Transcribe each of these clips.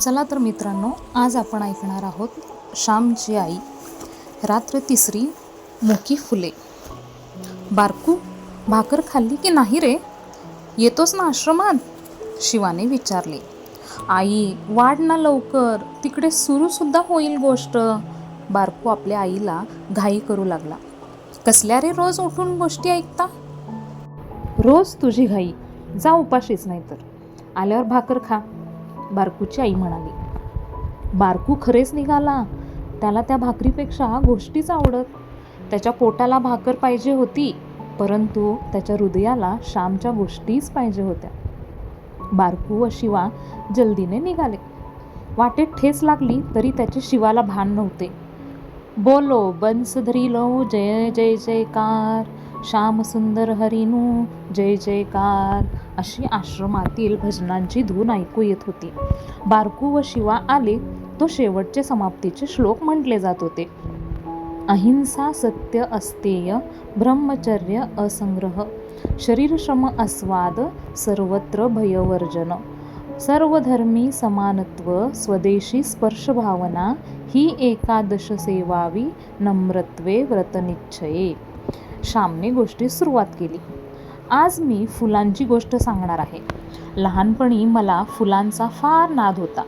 चला तर मित्रांनो आज आपण ऐकणार आहोत श्यामची आई रात्र तिसरी मुकी फुले. बारकू भाकर खाल्ली की नाही रे? येतोस ना आश्रमात? शिवाने विचारले. आई वाढ ना लवकर तिकडे सुरूसुद्धा होईल गोष्ट. बारकू आपल्या आईला घाई करू लागला. कसल्या रे रोज उठून गोष्टी ऐकता? रोज तुझी घाई. जा उपाशीच नाही तर आल्यावर भाकर खा. बारकूची आई म्हणाली. बारकू खरेच निघाला. त्याला त्या भाकरीपेक्षा गोष्टीच आवडत. त्याच्या पोटाला भाकर पाहिजे होती परंतु त्याच्या हृदयाला श्यामच्या गोष्टीच पाहिजे होत्या. बारकू व शिवा जल्दीने निघाले. वाटेत ठेस लागली तरी त्याचे शिवाला भान नव्हते. बोलो बंस धरिलो जय जय जयकार. श्यामसुंदर हरिनू जय जयकार अशी आश्रमातील भजनांची धून ऐकू येत होती. बारकू व शिवा आले तो शेवटचे समाप्तीचे श्लोक म्हटले जात होते. अहिंसा सत्य अस्तेय ब्रह्मचर्य असंग्रह. शरीरश्रम अस्वाद सर्वत्र भयवर्जन. सर्वधर्मी समानत्व स्वदेशी स्पर्शभावना ही एकादश सेवावी नम्रत्वे व्रतनिश्चये. श्यामने गोष्टी सुरुवात केली. आज मी फुलांची गोष्ट सांगणार आहे. लहानपणी मला फुलांचा फार नाद होता.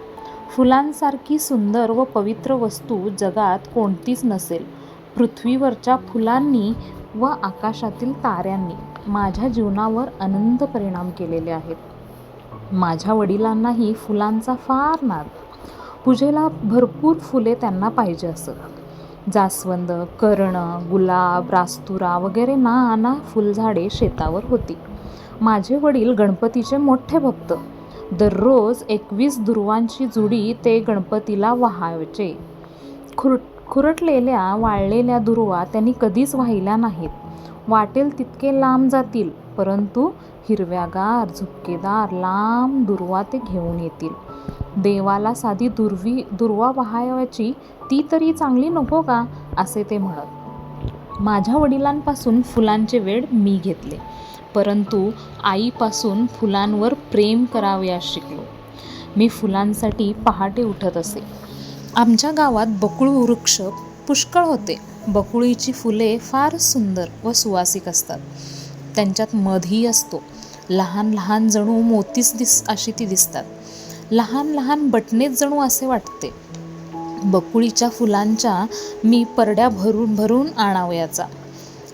फुलांसारखी सुंदर व पवित्र वस्तू जगात कोणतीच नसेल. पृथ्वीवरच्या फुलांनी व आकाशातील ताऱ्यांनी माझ्या जीवनावर अनंत परिणाम केलेले आहेत. माझ्या वडिलांनाही फुलांचा फार नाद. पूजेला भरपूर फुले त्यांना पाहिजे असत. जास्वंद कर्ण गुलाब रास्तुरा वगैरे नाना फुलझाडे शेतावर होती. माझे वडील गणपतीचे मोठे भक्त. दररोज एकवीस दुर्वांची जुडी ते गणपतीला वाहायचे. खुर खुरटलेल्या वाळलेल्या दुर्वा त्यांनी कधीच वाहिल्या नाहीत. वाटेल तितके लांब जातील परंतु हिरव्यागार झुपकेदार लांब दुर्वा ते घेऊन येतील. देवाला साधी दुर्वी दुर्वा वाहायची ती तरी चांगली नको का? असे ते म्हणत. माझ्या वडिलांपासून फुलांचे वेळ मी घेतले. परंतु आईपासून फुलांवर प्रेम करावयास शिकलो. मी फुलांसाठी पहाटे उठत असे. आमच्या गावात बकुळ वृक्ष पुष्कळ होते. बकुळीची फुले फार सुंदर व सुवासिक असतात. त्यांच्यात मधही असतो. लहान लहान जणू मोतीच दिस अशी ती दिसतात. लहान लहान बटणेच जणू असे वाटते. बकुळीच्या फुलांच्या मी परड्या भरून भरून आणावयाचा.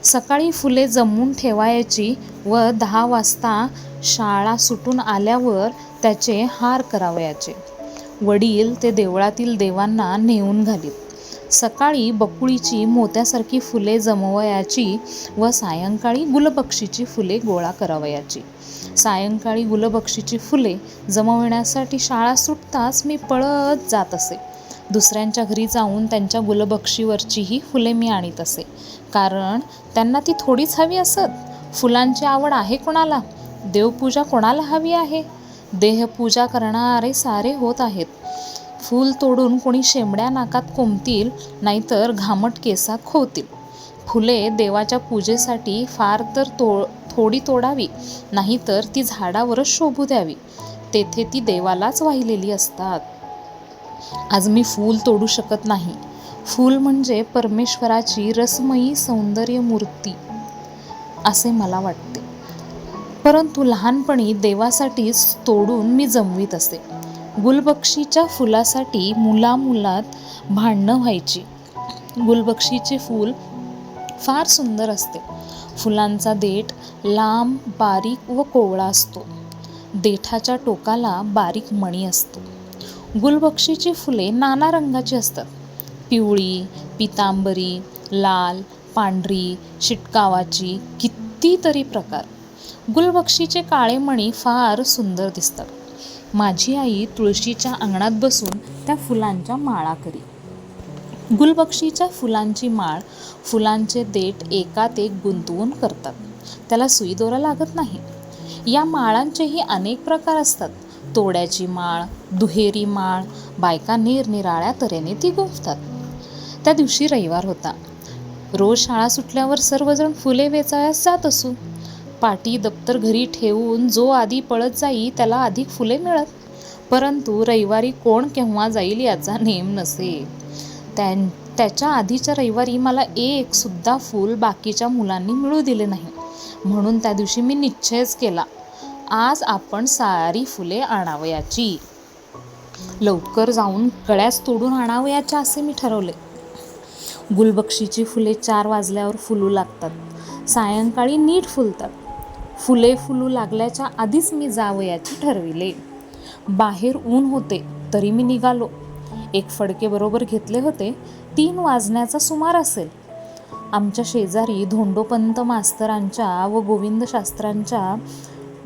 सकाळी फुले जमवून ठेवायची व दहा वाजता शाळा सुटून आल्यावर त्याचे हार करावयाचे. वडील ते देवळातील देवांना नेऊन घालीत. सकाळी बकुळीची मोत्यासारखी फुले जमवयाची व सायंकाळी गुलबक्षीची फुले गोळा करावयाची. सायंकाळी गुलबक्षीची फुले जमवण्यासाठी शाळा सुटताच मी पळत जात असे. दुसऱ्यांच्या घरी जाऊन त्यांच्या गुलबक्षीवरचीही फुले मी आणीत असे. कारण त्यांना ती थोडीच हवी असत. फुलांची आवड आहे कोणाला? देवपूजा कोणाला हवी आहे? देहपूजा करणारे सारे होत आहेत. फूल तोडून कोणी शेंबड्या नाकात कोंबतील नाहीतर घामट केसात खोवतील. फुले देवाच्या पूजेसाठी फार तर तो थोडी तोडावी नाहीतर ती झाडावरच शोभू द्यावी. तेथे ती देवालाच वाहिलेली असतात. आज मी फूल तोडू शकत नाही. फूल म्हणजे परमेश्वराची रसमयी सौंदर्य मूर्ती असे मला वाटते. परंतु लहानपणी देवासाठीच तोडून मी जमवीत असे. गुलबक्षीच्या फुलासाठी मुलामुलात भांडणं व्हायची. गुलबक्षीचे फूल फार सुंदर असते. फुलांचा देठ लांब बारीक व कोवळा असतो. देठाच्या टोकाला बारीक मणी असतो. गुलबक्षीची फुले नाना रंगाची असतात. पिवळी पितांबरी लाल पांढरी शिटकावाची कितीतरी प्रकार. गुलबक्षीचे काळे मणी फार सुंदर दिसतात. माझी आई तुळशीच्या अंगणात बसून त्या फुलांच्या माळा करी. गुलबक्षीच्या फुलांची माळ फुलांचे देठ एकात एक गुंतवून करतात. त्याला सुईदोरा लागत नाही. या माळांचेही अनेक प्रकार असतात. तोड्याची माळ दुहेरी माळ बायका निरनिराळ्या तऱ्हेने ती गुंफतात. त्या दिवशी रविवार होता. रोज शाळा सुटल्यावर सर्वजण फुले वेचायस जात असू. पाटी दप्तर घरी ठेवून जो आधी पळत जाई त्याला अधिक फुले मिळत. परंतु रविवारी कोण केव्हा जाईल याचा नेम नसे. त्यां त्याच्या आधीच्या रविवारी मला एक सुद्धा फूल बाकीच्या मुलांनी मिळू दिले नाही. म्हणून त्या दिवशी मी निश्चयच केला. आज आपण सारी फुले आणावयाची. लवकर जाऊन कळ्यास तोडून आणावयाच्या असे मी ठरवले. गुलबक्षीची फुले चार वाजल्यावर फुलू लागतात. सायंकाळी नीट फुलतात. फुले फुलू लागल्याच्या आधीच मी जावयाचे ठरविले. बाहेर ऊन होते तरी मी निघालो. एक फडके बरोबर घेतले होते तीन वाजण्याचा सुमार असेल. आमच्या शेजारी धोंडोपंत मास्तरांच्या व गोविंद शास्त्रांच्या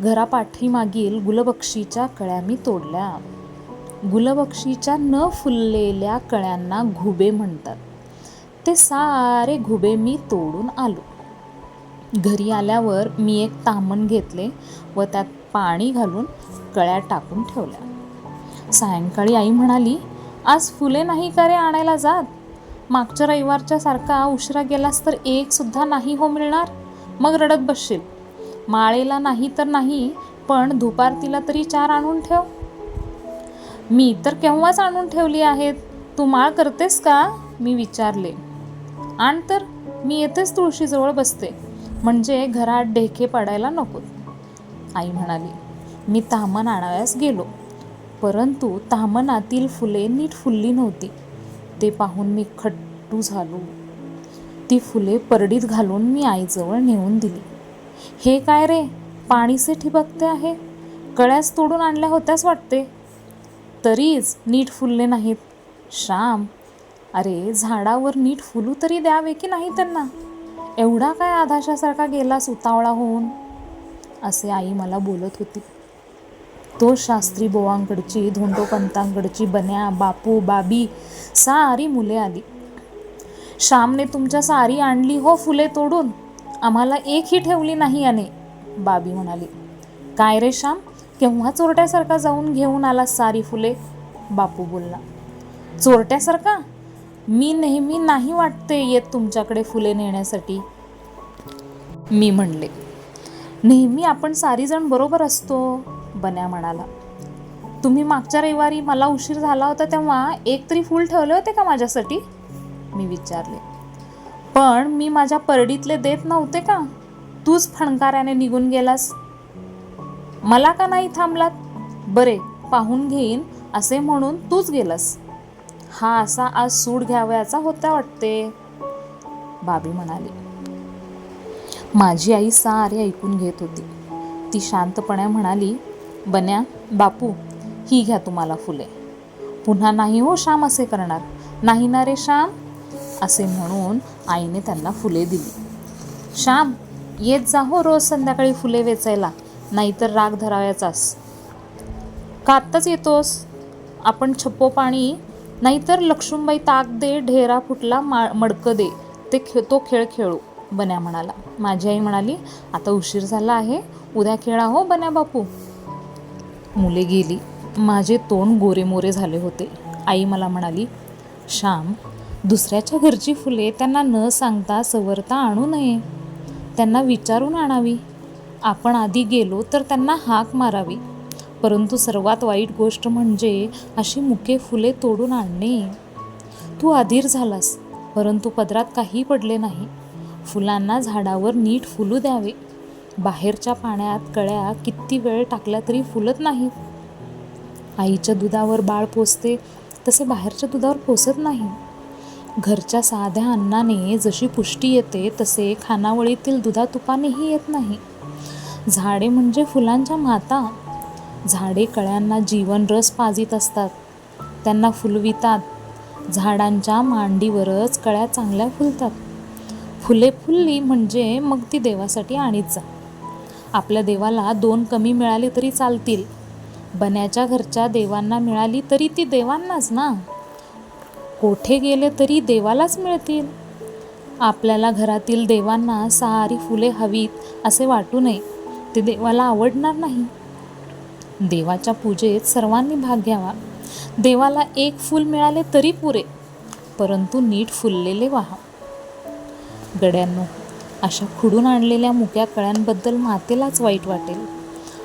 घरापाठीमागील गुलबक्षीच्या कळ्या मी तोडल्या. गुलबक्षीच्या न फुललेल्या कळ्यांना घुबे म्हणतात. ते सारे घुबे मी तोडून आलो. घरी आल्यावर मी एक तामण घेतले व त्यात पाणी घालून कळ्या टाकून ठेवल्या. सायंकाळी आई म्हणाली आज फुले नाही का रे आणायला जात? मागच्या रविवारच्या सारखा उशिरा गेलास तर एक सुद्धा नाही हो मिळणार? मग रडत बसशील. माळेला नाही तर नाही पण धुपारतीला तरी चार आणून ठेव. मी तर केव्हाच आणून ठेवली आहेत? तू माळ करतेस का? मी विचारले. आण तर मी येथेच तुळशीजवळ बसते. म्हणजे घरात ढेके पडायला नकोत आई म्हणाली मी तामण आणाव्यास गेलो. परंतु तामनातील फुले नीट फुलली नव्हती. ते पाहून मी खट्टू झालो. ती फुले परडीत घालून मी आईजवळ नेऊन दिली. हे काय रे? पाणीसे ठिबकते आहे. कळ्यास तोडून आणल्या होत्याच वाटते. तरीच नीट फुलले नाहीत. श्याम अरे झाडावर नीट फुलू तरी द्यावे की नाही त्यांना? एवढा काय आधाशासारखा गेला सुतावळा होऊन? असे आई मला बोलत होती. तो शास्त्री बोवांकडची धोंडोपंतांकडची बन्या बापू बाबी सारी मुले आली. श्यामने तुमच्या सारी आणली हो फुले तोडून. आम्हाला एकही ठेवली नाही याने बाबी म्हणाली. काय रे श्याम केव्हा चोरट्यासारखा जाऊन घेऊन आला सारी फुले? बापू बोलला. चोरट्यासारखा? मी नेहमी नाही वाटते येत तुमच्याकडे फुले नेण्यासाठी. मी म्हणले. नेहमी आपण सारीजण बरोबर असतो बन्या म्हणाला. तुम्ही मागच्या रविवारी मला उशीर झाला होता तेव्हा एक तरी फूल ठेवले होते का माझ्यासाठी? मी विचारले. पण मी माझ्या परडीतले देत नव्हते का? तूच फणकाऱ्याने निघून गेलास. मला का नाही थांबलात? बरे पाहून घेईन असे म्हणून तूच गेलास. हा असा आज सूड घ्यावयाचा होता वाटते. बाबी म्हणाली. माझी आई सारे ऐकून घेत होती. ती शांतपणे म्हणाली बन्या बापू ही घ्या तुम्हाला फुले. पुन्हा नाही हो श्याम असे करणार. नाही ना रे श्याम? असे म्हणून आईने त्यांना फुले दिली. श्याम येत जा हो रोज संध्याकाळी फुले वेचायला नाहीतर राग धरावयाचास. का आत्ताच येतोस? आपण छप्पो पाणी नाहीतर लक्ष्मीबाई ताक दे ढेरा फुटला मा मडकं दे ते खे तो खेळ खेळू बन्या म्हणाला. माझी आई म्हणाली आता उशीर झाला आहे उद्या खेळा हो बन्या बापू. मुले गेली. माझे तोंड गोरेमोरे झाले होते. आई मला म्हणाली श्याम दुसऱ्याच्या घरची फुले त्यांना न सांगता सवरता आणू नये. त्यांना विचारून आणावी. आपण आधी गेलो तर त्यांना हाक मारावी. परंतु सर्वात वाईट गोष्ट म्हणजे अशी मुके फुले तोडून आणणे. तू अधीर झालास परंतु पदरात काही पडले नाही. फुलांना झाडावर नीट फुलू द्यावे. बाहेरच्या पाण्यात कळ्या किती वेळ टाकल्या तरी फुलत नाहीत. आईच्या दुधावर बाळ पोसते तसे बाहेरच्या दुधावर पोसत नाही. घरच्या साध्या अन्नाने जशी पुष्टी येते तसे खानावळीतील दुधातुपानेही येत नाही. झाडे म्हणजे फुलांच्या माता. झाडे कळ्यांना जीवन रस पाजित असतात. त्यांना फुलवितात झाडांच्या मांडीवरच कळ्या चांगल्या फुलतात. फुले फुलली म्हणजे मग ती देवासाठी आणीत जा. आपल्या देवाला दोन कमी मिळाले तरी चालतील. बन्याच्या घरच्या देवांना मिळाली तरी ती देवांनाच ना? कोठे गेले तरी देवालाच मिळतील. आपल्याला घरातील देवांना सारी फुले हवीत असे वाटू नये. ते देवाला आवडणार नाही. देवाच्या पूजेत सर्वांनी भाग घ्यावा. देवाला एक फूल मिळाले तरी पुरे परंतु नीट फुललेले वाहा. गड्यांनो अशा खुडून आणलेल्या मुक्या कळ्यांबद्दल मातेलाच वाईट वाटेल.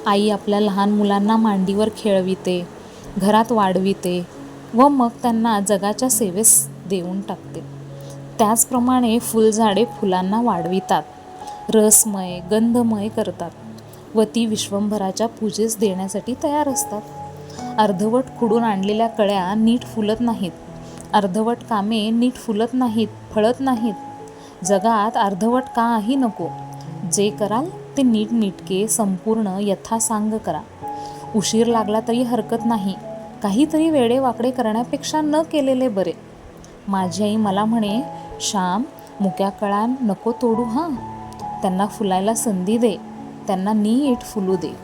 आई आपल्या लहान मुलांना मांडीवर खेळविते घरात वाढविते व मग त्यांना जगाच्या सेवेस देऊन टाकते. त्याचप्रमाणे फुलझाडे फुलांना वाढवितात. रसमय गंधमय करतात व ती विश्वंभराच्या पूजेस देण्यासाठी तयार असतात. अर्धवट खुडून आणलेल्या कळ्या नीट फुलत नाहीत. अर्धवट कामे नीट फुलत नाहीत फळत नाहीत. जगात अर्धवट काही नको. जे कराल ते नीट नीटके संपूर्ण यथासांग करा. उशीर लागला तरी हरकत नाही. काहीतरी वेडे वाकडे करण्यापेक्षा न केलेले बरे. माझी आई मला म्हणे श्याम मुक्या कळा नको तोडू हां. त्यांना फुलायला संधी दे. त्यांना नीट फुलू दे.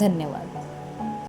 धन्यवाद.